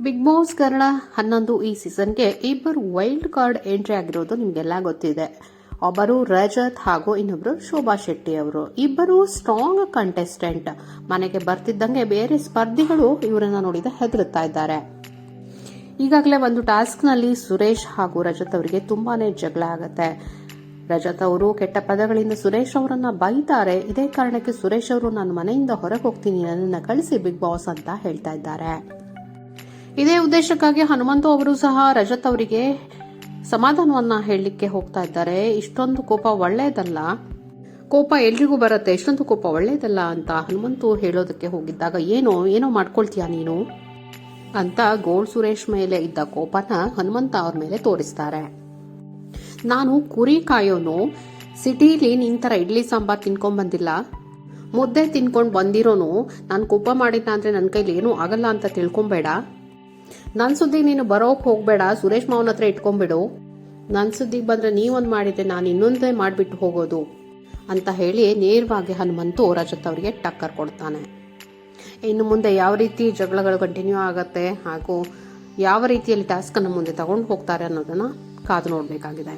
Big boss Kannada ಹನ್ನೊಂದು ಈ ಸೀಸನ್ಗೆ ಇಬ್ಬರು ವೈಲ್ಡ್ ಕಾರ್ಡ್ ಎಂಟ್ರಿ ಆಗಿರೋದು ನಿಮಗೆಲ್ಲ ಗೊತ್ತಿದೆ. ಒಬ್ಬರು ರಜತ್ ಹಾಗೂ ಇನ್ನೊಬ್ರು ಶೋಭಾ ಶೆಟ್ಟಿ ಅವರು. ಇಬ್ಬರು ಸ್ಟ್ರಾಂಗ್ ಕಂಟೆಸ್ಟೆಂಟ್. ಮನೆಗೆ ಬರ್ತಿದ್ದಂಗೆ ಬೇರೆ ಸ್ಪರ್ಧಿಗಳು ಇವರನ್ನ ನೋಡಿದ ಹೆದರುತ್ತಾ ಇದ್ದಾರೆ. ಈಗಾಗಲೇ ಒಂದು ಟಾಸ್ಕ್ನಲ್ಲಿ ಸುರೇಶ್ ಹಾಗೂ ರಜತ್ ಅವರಿಗೆ ತುಂಬಾನೇ ಜಗಳ ಆಗುತ್ತೆ. ರಜತ್ ಅವರು ಕೆಟ್ಟ ಪದಗಳಿಂದ ಸುರೇಶ್ ಅವರನ್ನ ಬೈತಾರೆ. ಇದೇ ಕಾರಣಕ್ಕೆ ಸುರೇಶ್ ಅವರು, ನಾನು ಮನೆಯಿಂದ ಹೊರಗೆ ಹೋಗ್ತೀನಿ. ನನ್ನನ್ನು ಕಳಿಸಿ ಬಿಗ್ ಬಾಸ್ ಅಂತ ಹೇಳ್ತಾ ಇದ್ದಾರೆ. ಇದೇ ಉದ್ದೇಶಕ್ಕಾಗಿ ಹನುಮಂತು ಅವರು ಸಹ ರಜತ್ ಅವರಿಗೆ ಸಮಾಧಾನವನ್ನ ಹೇಳಲಿಕ್ಕೆ ಹೋಗ್ತಾ ಇದ್ದಾರೆ. ಇಷ್ಟೊಂದು ಕೋಪ ಒಳ್ಳೆಯದಲ್ಲ. ಕೋಪ ಎಲ್ರಿಗೂ ಬರುತ್ತೆ. ಇಷ್ಟೊಂದು ಕೋಪ ಒಳ್ಳೆಯದಲ್ಲ ಅಂತ ಹನುಮಂತು ಹೇಳೋದಕ್ಕೆ ಹೋಗಿದ್ದಾಗ ಏನೋ ಏನೋ ಮಾಡ್ಕೊಳ್ತೀಯಾ ನೀನು? ಅಂತ ಗೋಲ್ ಸುರೇಶ್ ಮೇಲೆ ಇದ್ದ ಕೋಪನ ಹನುಮಂತ ಅವ್ರ ಮೇಲೆ ತೋರಿಸ್ತಾರೆ. ನಾನು ಕುರಿ ಕಾಯೋನು, ಸಿಟಿಲಿ ನಿನ್ ತರ ಇಡ್ಲಿ ಸಾಂಬಾರ್ ತಿನ್ಕೊಂಡ್ ಬಂದಿಲ್ಲ. ಮುದ್ದೆ ತಿನ್ಕೊಂಡು ಬಂದಿರೋನು, ನಾನು ಕೋಪ ಮಾಡಿದ್ನ ಅಂದ್ರೆ ನನ್ನ ಕೈಲಿ ಏನೂ ಆಗಲ್ಲ ಅಂತ ತಿಳ್ಕೊಂಬೇಡ. ನನ್ನ ಸುದ್ದಿ ನೀನು ಬರೋಕ್ ಹೋಗ್ಬೇಡ, ಸುರೇಶ್ ಮಾವನ ಹತ್ರ ಇಟ್ಕೊಂಬಿಡು ನನ್ನ ಸುದ್ದಿಗೆ ಬಂದ್ರೆ ನೀವೊಂದು ಮಾಡಿದ್ರೆ ನಾನು ಇನ್ನೊಂದೇ ಮಾಡಿಬಿಟ್ಟು ಹೋಗೋದು ಅಂತ ಹೇಳಿ ನೇರವಾಗಿ ಹನುಮಂತು ರಜತ್ ಅವರಿಗೆ ಟಕ್ಕರ್ ಕೊಡ್ತಾನೆ. ಇನ್ನು ಮುಂದೆ ಯಾವ ರೀತಿ ಜಗಳಗಳು ಕಂಟಿನ್ಯೂ ಆಗುತ್ತೆ ಹಾಗೂ ಯಾವ ರೀತಿಯಲ್ಲಿ ಟಾಸ್ಕನ್ನು ಮುಂದೆ ತಗೊಂಡು ಹೋಗ್ತಾರೆ ಅನ್ನೋದನ್ನ ಕಾದು ನೋಡಬೇಕಾಗಿದೆ.